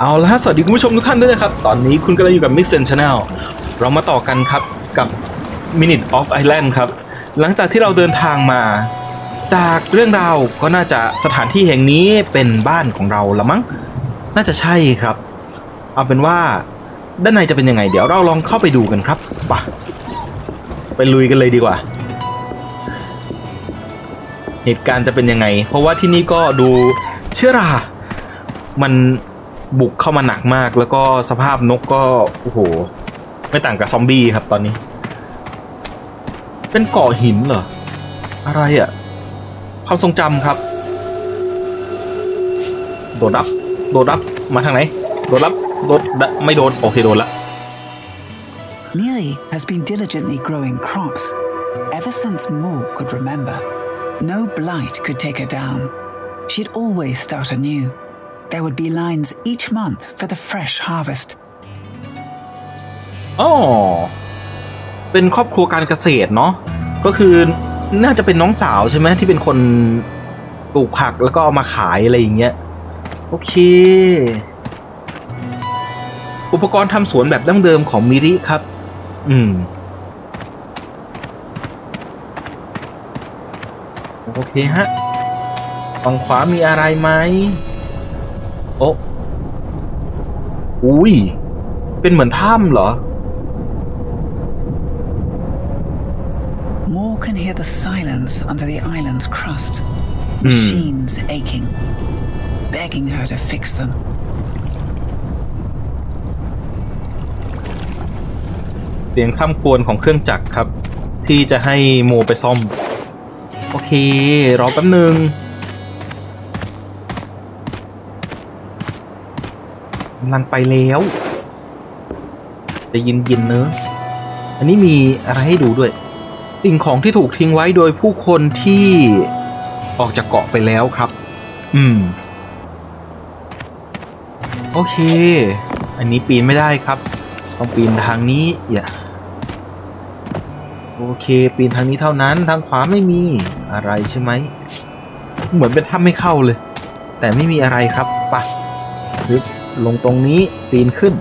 เอาละฮะสวัสดีคุณผู้ชมทุกท่านด้วยนะครับ ตอนนี้คุณกำลังอยู่กับ Mix and Channel เรามาต่อกันครับกับ Minute of Island ครับ หลังจากที่เราเดินทางมา จากเรื่องราวก็น่าจะสถานที่แห่งนี้เป็นบ้านของเราละมั้งน่าจะใช่ครับ เอาเป็นว่าด้านในจะเป็นยังไง เดี๋ยวเราลองเข้าไปดูกันครับไปะไปลุยกันเลยดีกว่า เหตุการณ์จะเป็นยังไง เพราะว่าที่นี่ก็ดูเชื้อรา มัน บุกเข้ามาหนักมาก แล้วก็สภาพนกก็โอ้โห ไม่ต่างกับซอมบี้ครับตอนนี้ เป็นเกาะหินเหรอ อะไรอะ่ะ ความทรงจำครับ โดดรับ โดดรับ มาทางไหน โดดรับ โดดดะไม่โดน โอเคโดนละ Miri has been diligently growing crops ever since Mo could remember. No blight could take her down. She'd always start anew. There would be lines each month for the fresh harvest. อ๋อเป็นครอบครัวการเกษตรเนาะก็คือน่าจะเป็นน้องสาวใช่ไหมที่เป็นคนปลูกผักแล้วก็เอามาขายอะไรอย่างเงี้ยโอเค อุปกรณ์ทำสวนแบบดั้งเดิมของมิริครับ อืม โอเคฮะฝั่งขวามีอะไรไหม โอ้อุ้ย เป็นเหมือนถ้ำเหรอ Mo can hear the silence under the island's crust. Hmm. Machines aching, begging her to fix them. เสียงคร่ำครวญของเครื่องจักรครับ ที่จะให้โมไปซ่อม โอเค รอแป๊บหนึ่ง กำลังไปแล้วจะยินยินเนอะอันนี้มีอะไรให้ดูด้วย สิ่งของที่ถูกทิ้งไว้โดยผู้คนที่ออกจากเกาะไปแล้วครับ อืม โอเค อันนี้ปีนไม่ได้ครับ ต้องปีนทางนี้อย่าโอเค ปีนทางนี้เท่านั้น ทางขวาไม่มีอะไรใช่ไหม เหมือนเป็นถ้ำไม่เข้าเลย แต่ไม่มีอะไรครับปะลึก ลงตรงนี้ปีนขึ้น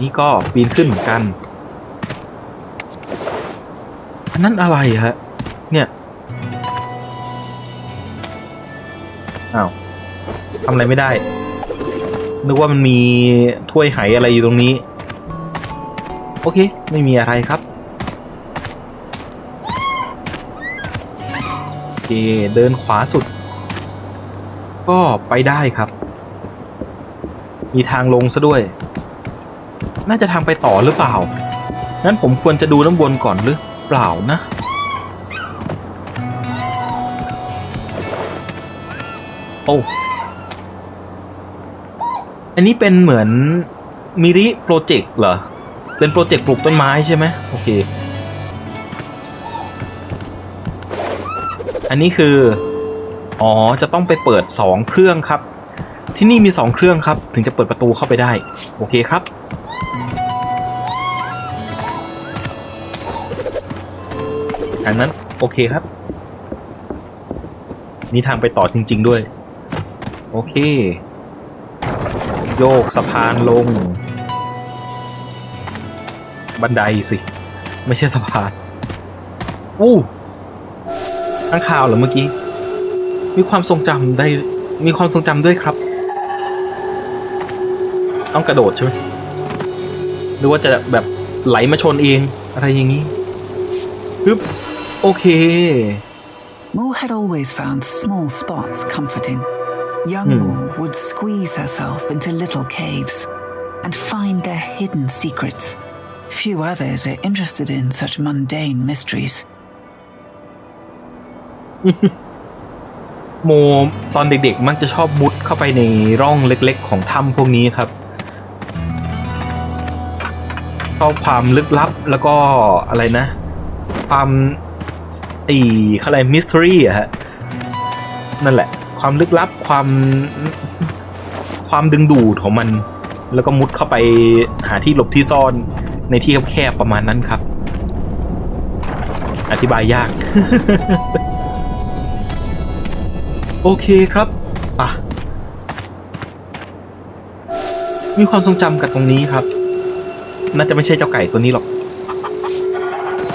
นี่ก็ปีนขึ้นเหมือนกันอันนั้นอะไรฮะ เนี่ย อ้าวทำอะไรไม่ได้ นึกว่ามันมีถ้วยไหอะไรอยู่ตรงนี้ โอเค ไม่มีอะไรครับโอเคเดินขวาสุด ก็ไปได้ครับ มีทางลงซะด้วย น่าจะทางไปต่อหรือเปล่างั้นผมควรจะดูน้ำบนก่อนหรือเปล่านะ โอ้อันนี้เป็นเหมือนมิริโปรเจกต์เหรอ เป็นโปรเจกต์ปลูกต้นไม้ใช่ไหมโอเค อันนี้คือ อ๋อ จะต้องไปเปิด 2 เครื่องครับ ที่นี่มี 2 เครื่องครับ ถึงจะเปิดประตูเข้าไปได้ โอเคครับ อันนั้น โอเคครับ มีทางไปต่อจริง ๆ ด้วย โอเค โยกสะพานลง บันไดสิ ไม่ใช่สะพาน อู้ข้างข่าวเหรอเมื่อกี้ มีความทรงจำได้มีความทรงจำด้วยครับ ต้องกระโดดใช่ไหมหรือว่าจะแบบไหลมาชนเองอะไรอย่างนี้ฮึบโอเค Mo had always found small spots comforting. Young Hmm. Mo would squeeze herself into little caves and find their hidden secrets. Few others are interested in such mundane mysteries. โมตอนเด็กๆ มักจะชอบมุดเข้าไปในร่องเล็กๆ ของถ้ำพวกนี้ครับชอบความลึกลับแล้วก็อะไรนะ ความอ้เขาอะไรมิสทรีอะฮะนั่นแหละ ความลึกลับความความดึงดูดของมัน แล้วก็มุดเข้าไปหาที่หลบที่ซ่อนในที่แคบๆประมาณนั้นครับ อธิบายยาก โอเคครับอะมีความทรงจำกับตรงนี้ครับ น่าจะไม่ใช่เจ้าไก่ตัวนี้หรอก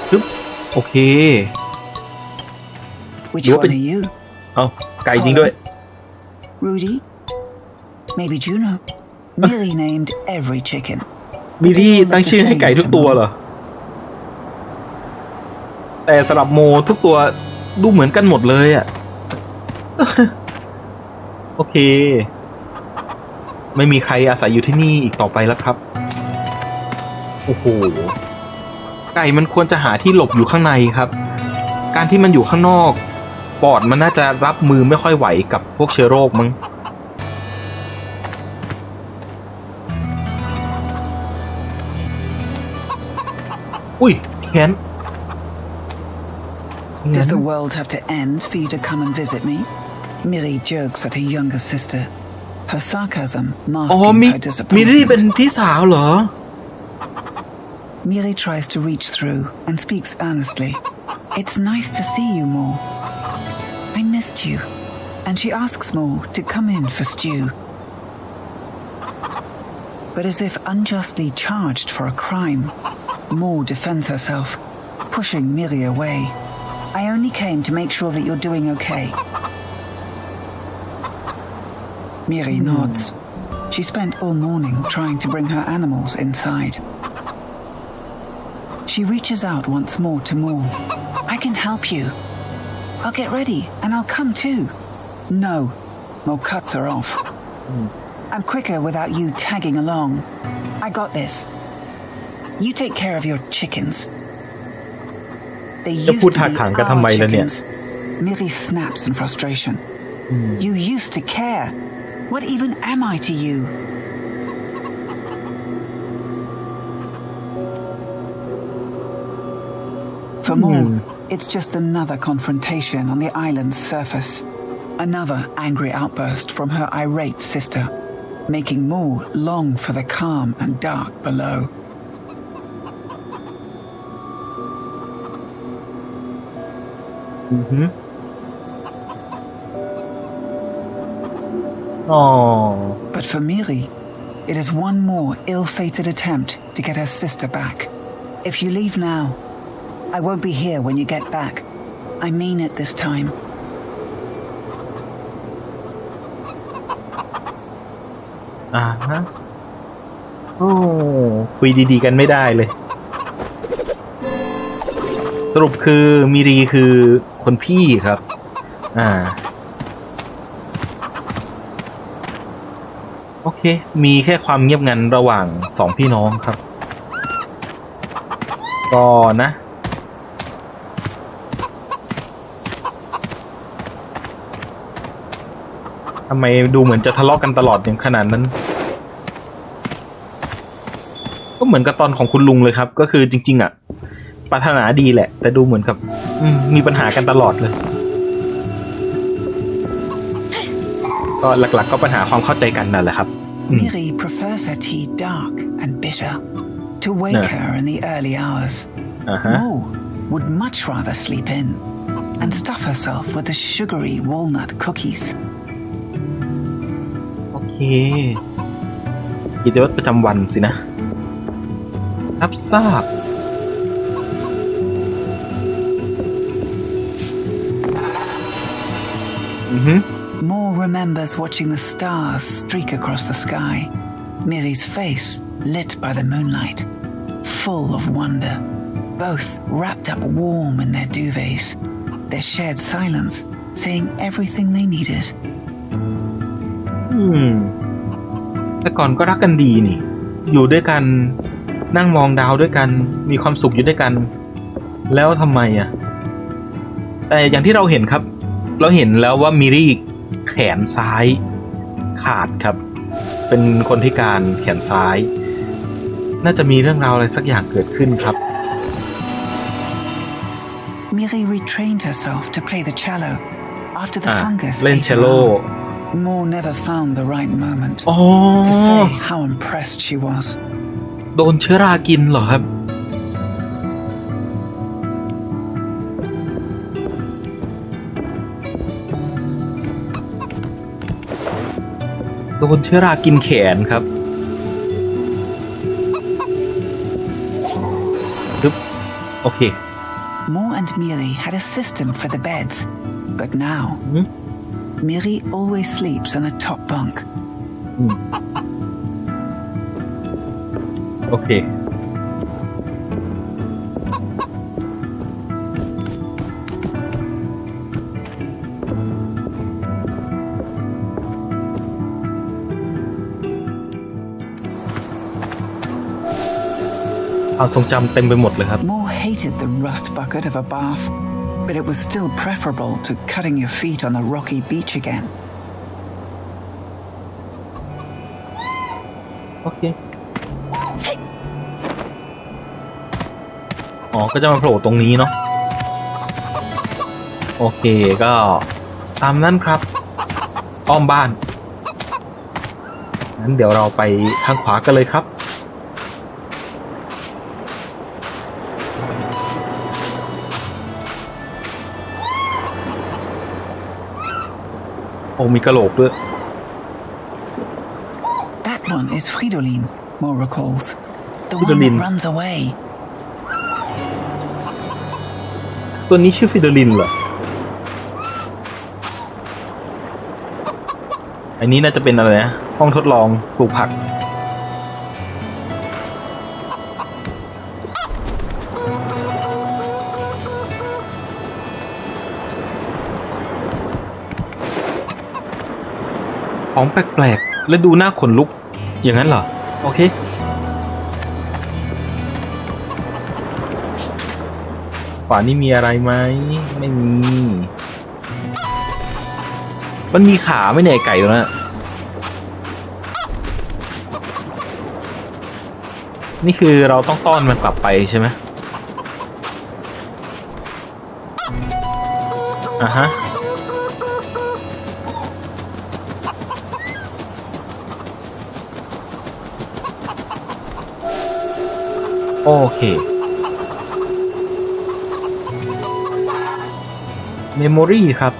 ปึ๊บโอเค Which You're one been- are you? เอาไก่จริงด้วย Rudy? Maybe Juno? Millie named every chicken. มิรี่ตั้งชื่อให้ไก่ทุกตัวเหรอ แต่สำหรับโมทุกตัวดูเหมือนกันหมดเลยอะ่ะ โอเค ไม่มีใครอาศัยอยู่ที่นี่อีกต่อไปแล้วครับ โอ้โห ไก่มันควรจะหาที่หลบอยู่ข้างในครับ การที่มันอยู่ข้างนอกปอดมันน่าจะรับมือไม่ค่อยไหวกับพวกเชื้อโรคมั้ง อุ้ยแขน Does the world have to end for you to come and visit me? Millie jerks at her younger sister, her sarcasm อ๋อ masking มิ her มิรี่เป็น disappointment. พี่สาวเหรอ Millie tries to reach through and speaks earnestly. It's nice to see you more. I missed you. And she asks Moore to come in for stew. But as if unjustly charged for a crime, Moore defends herself, pushing Millie away. I only came to make sure that you're doing okay. Miri nods. She spent all morning trying to bring her animals inside. She reaches out once more to Maul. I can help you. I'll get ready and I'll come too. No, Maul cuts her off. I'm quicker without you tagging along. I got this. You take care of your chickens. They used to be our chickens. Miri snaps in frustration. You used to care. What even am I to you? For hmm. more, it's just another confrontation on the island's surface. Another angry outburst from her irate sister, making Moore long for the calm and dark below. อื อหืออ๋อ But for Miri, it is one more ill fated attempt to get her sister back. If you leave now, I won't be here when you get back. I mean it this time. อ่าฮะ โอ้คุยดีๆกันไม่ได้เลย สรุปคือมิรีคือคนพี่ครับ อ่า โอเค มีแค่ความเงียบงันระหว่างสองพี่น้องครับ ก็นะ ทำไมดูเหมือนจะทะเลาะกันตลอดอย่างขนาดนั้น ก็เหมือนกับตอนของคุณลุงเลยครับ ก็คือจริง ๆ อะปรารถนาดีแหละ แต่ดูเหมือนกับมมีปัญหากันตลอดเลย ก็หลักๆ ก็ปัญหาความเข้าใจกันนั่นแหละครับอืม Miri prefers her tea dark and bitter to wake Yeah. her in the early hours. อ่าฮะ Mo would much rather sleep in and stuff herself with the sugary walnut cookies. โอเคกิจวัตรประจำวันสินะ รับทราบอือฮึ Moore remembers watching the stars streak across the sky, Miri's face lit by the moonlight, full of wonder, both wrapped up warm in their duvets, their shared silence saying everything they needed. อืมแต่ก่อนก็รักกันดีนี่ อยู่ด้วยกัน นั่งมองดาวด้วยกัน มีความสุขอยู่ด้วยกัน แล้วทำไมอะ แต่อย่างที่เราเห็นครับ เราเห็นแล้วว่ามิรี่ นซ้ายขาดครับ เป็นคนพิการแขนซ้าย น่าจะมีเรื่องราวอะไรสักอย่างเกิดขึ้นครับ Miri retrained herself to play the cello after the อ่า fungus เล่น ate เช her ลโล arm. Moore never found the right moment อ๋อ to say how impressed she was. โดนเชื้อรากินเหรอครับ โดนเชื้อรากินแขนครับปึ๊บโอเค Mo and Miri had a system for the beds, but now Mhm. Miri always sleeps on the top bunk. โอ คความทรงจำเต็มไปหมดเลยครับ Mo hated the rust bucket of a bath, but it was still preferable to cutting your feet on the rocky beach again. โอเค อ๋อ ก็จะมาโผล่ตรงนี้เนาะ โอเค ก็ตามนั้นครับ อ้อมบ้าน งั้นเดี๋ยวเราไปทางขวากันเลยครับ โอ้มีกระโหลกด้วย That one is Fridolin, Mo recalls. The one Fridolin. that runs away. ตัวนี้ชื่อฟิโดลินเหรอ อันนี้น่าจะเป็นอะไรนะ ห้องทดลองปลูกผัก ของแปลกๆ และดูหน้าขนลุก อย่างนั้นเหรอ โอเคขวานี่มีอะไรไหม ไม่มี มันมีขาไม่เหนี่ไอ้ไก่ตัวนั้นอะนี่คือเราต้องต้อนมันกลับไปใช่ไหมอะฮะ โอเค เมมโมรีครับ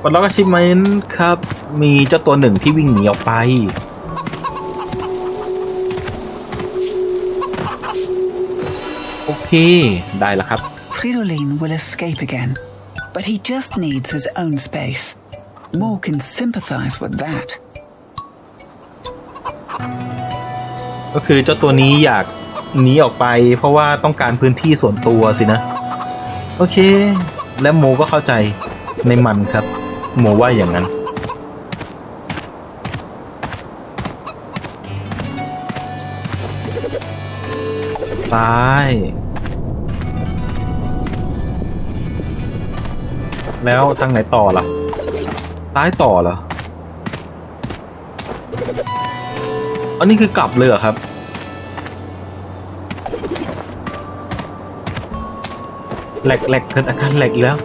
ปลดล็อก achievement ครับ มีเจ้าตัวหนึ่งที่วิ่งหนีออกไป โอเค ได้แล้วครับ Fridolin will escape again, but he just needs his own space. Mo can sympathize with that. ก็คือเจ้าตัวนี้อยากหนีออกไป เพราะว่าต้องการพื้นที่ส่วนตัวสินะ โอเค และโมก็เข้าใจในมันครับ โมว่าอย่างนั้นซ้าย แล้วทางไหนต่อล่ะซ้ายต่อเหรอ อันนี้คือกลับเลยเหรอครับ แหลกแหลกเกิดอาการแหลกอีกแล้ว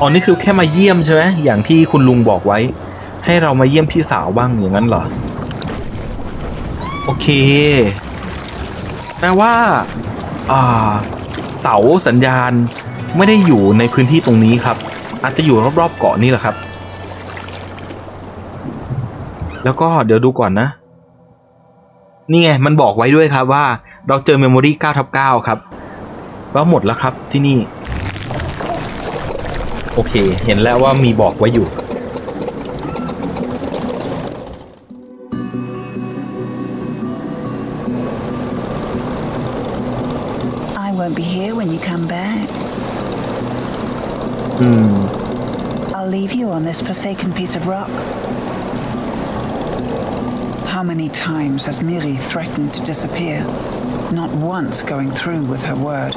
อ๋อ นี่คือแค่มาเยี่ยมใช่ไหมอย่างที่คุณลุงบอกไว้ ให้เรามาเยี่ยมพี่สาวบ้างอย่างนั้นเหรอ โอเค แปลว่า อ่า เสาสัญญาณไม่ได้อยู่ในพื้นที่ตรงนี้ครับ อาจจะอยู่รอบๆเกาะนี่แหละครับ แล้วก็เดี๋ยวดูก่อนนะ นี่ไงมันบอกไว้ด้วยครับว่าเราเจอเมมโมรี่9ทับ9ครับก็หมดแล้วครับที่นี่ โอเค เห็นแล้วว่ามีบอกไว้อยู่ I won't be here when you come back. อืม I'll leave you on this forsaken piece of rock. How many times has Miri threatened to disappear, not once going through with her word?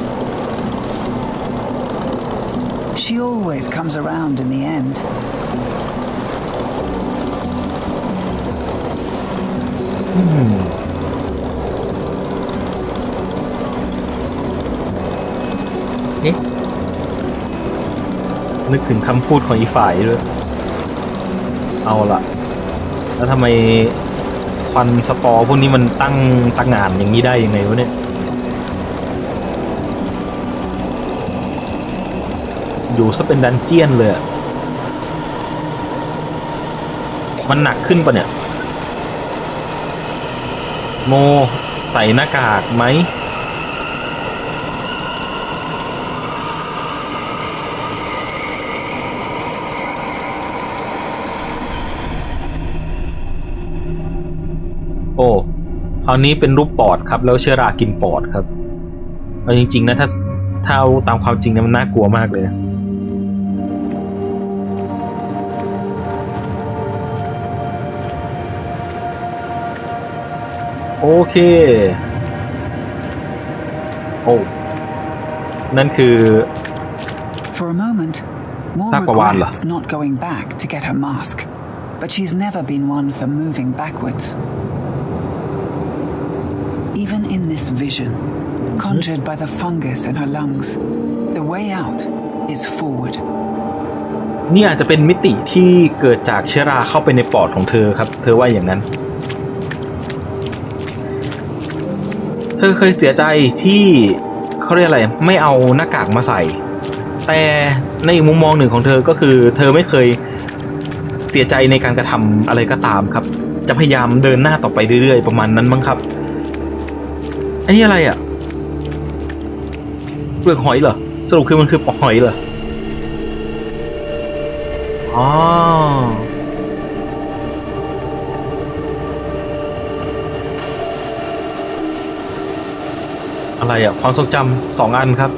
She always comes around in the end. เอ๊ะ นึกถึงคำพูดของอีกฝ่ายด้วย เอาละแล้วทำไม ควันสปอร์พวกนี้มันตั้งตั้งงานอย่างนี้ได้ยังไงวะเนี่ย อยู่ซะเป็นดันเจียนเลย มันหนักขึ้นปะเนี่ย โมใส่หน้ากากไหม โอ้คราวนี้เป็นรูปปอดครับ แล้วเชื้อรากินปอดครับเอาจริง ๆ นะถ้าถ้าเอาตามความจริงเนี่ยมันน่ากลัวมากเลยนะโอเค โอ้ นั่นคือ For a moment, Moore Sakwawan lah. regrets not going back to get her mask, but she's never been one for moving backwards. Even in this vision, conjured by the fungus in her lungs, the way out is forward. นี่อาจจะเป็นมิติที่เกิดจากเชื้อราเข้าไปในปอดของเธอครับ เธอว่าอย่างนั้น เธอเคยเสียใจที่เขาเรียกอะไรไม่เอาหน้ากากมาใส่ แต่ในมุมมองหนึ่งของเธอก็คือ เธอไม่เคยเสียใจในการกระทำอะไรก็ตามครับ จะพยายามเดินหน้าต่อไปเรื่อยๆ ประมาณนั้นมั้งครับ อันนี้อะไรอะเปลือกหอยเหรอ สรุปคือมันคือปอกหอยเหรออ๋ออะไรอะความทรงจำสองอันครับ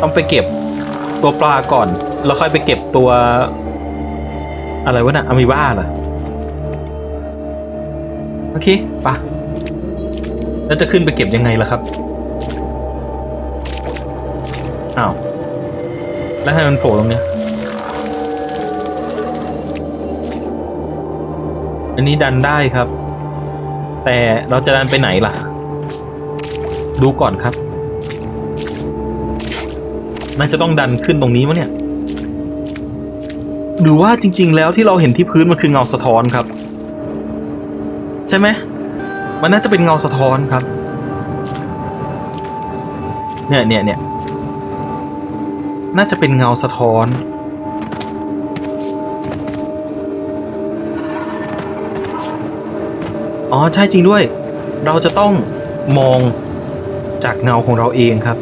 ต้องไปเก็บตัวปลาก่อน แล้วค่อยไปเก็บตัว อะไรวะนะ่ะอะมีบ้าเหรอ โอเคปะแล้วจะขึ้นไปเก็บยังไงล่ะครับ อ้าว แล้วให้มันโผล่ตรงเนี้ย อันนี้ดันได้ครับ แต่เราจะดันไปไหนล่ะ ดูก่อนครับ น่าจะต้องดันขึ้นตรงนี้มั้งเนี่ย หรือว่าจริง ๆ แล้วที่เราเห็นที่พื้นมันคือเงาสะท้อนครับ ใช่ไหม มันน่าจะเป็นเงาสะท้อนครับ เนี่ยเนี่ยเนี่ยน่าจะเป็นเงาสะท้อน อ๋อใช่จริงด้วย เราจะต้องมองจากเงาของเราเองครับ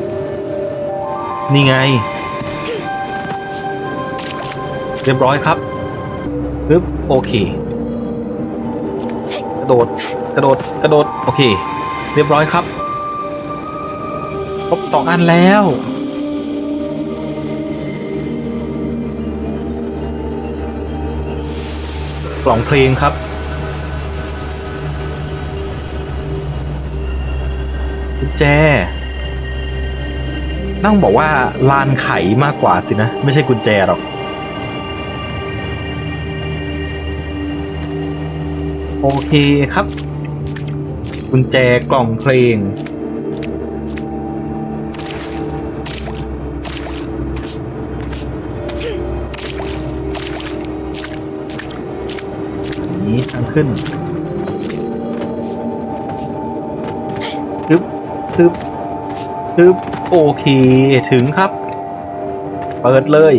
นี่ไง เรียบร้อยครับปึ๊บโอเค ระโดด กระโดด กระโดด โอเค เรียบร้อยครับ ครบสองอันแล้ว กล่องเพลงครับ กุญแจต้องบอกว่าลานไขมากกว่าสินะ ไม่ใช่กุญแจหรอก โอเคครับกุญแจกล่องเพลง นี้ทางขึ้นทึบทึบทึบโอเค ถึงครับ เปิดเลย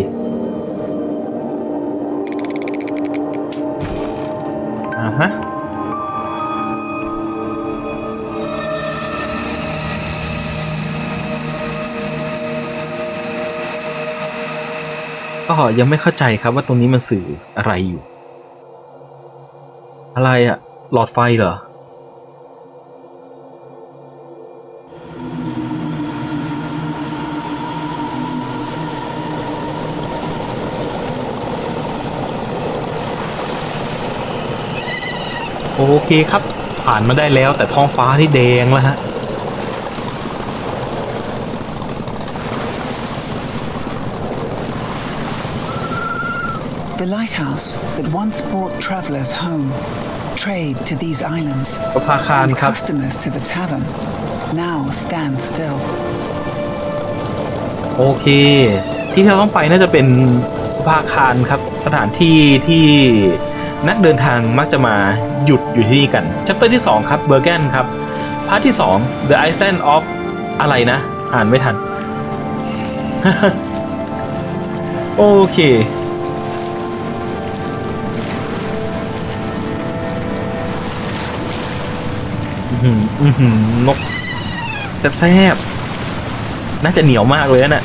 ก็ยังไม่เข้าใจครับว่าตรงนี้มันสื่ออะไรอยู่ อะไรอะหลอดไฟเหรอ โอเคครับ ผ่านมาได้แล้วแต่ท้องฟ้าที่แดงแล้วฮะ The lighthouse that once brought travelers home, trade to these islands, ประภาคาร and ครับ customers to the tavern, now stand still. โอเค ที่เราต้องไปน่าจะเป็นภาคารครับ สถานที่ที่นักเดินทางมักจะมาหยุดอยู่ที่นี่กันชัปเตอร์ที่ 2 ครับเบอร์แกนครับ พาร์ทที่ 2 The Island of อะไรนะ อ่านไม่ทัน โอเค อือหืออื้อหือนกแซบๆน่าจะเหนียวมากเลยนะ่ะ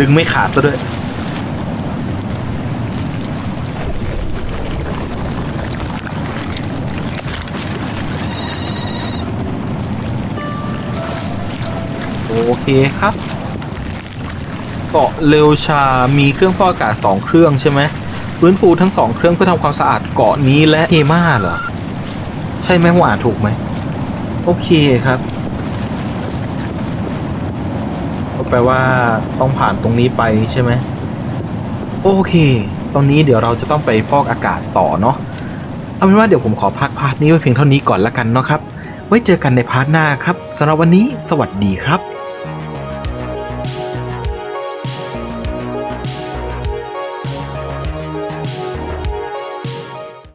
ดึงไม่ขาดซะด้วย โอเคครับ เกาะเลวชา มีเครื่องฟอกอากาศ 2 เครื่องใช่ไหมฟื้นฟูทั้ง 2 เครื่องเพื่อทำความสะอาดเกาะนี้และเฮมาเหรอ ใช่ไหมผมอ่านถูกไหม โอเคครับก็แปลว่าต้องผ่านตรงนี้ไปใช่ไหมโอเค ตอนนี้เดี๋ยวเราจะต้องไปฟอกอากาศต่อเนาะเอาเป็นว่าเดี๋ยวผมขอพักพาร์ทนี้ไว้เพียงเท่านี้ก่อนละกันเนาะครับ ไว้เจอกันในพาร์ทหน้าครับสำหรับวันนี้ สวัสดีครับ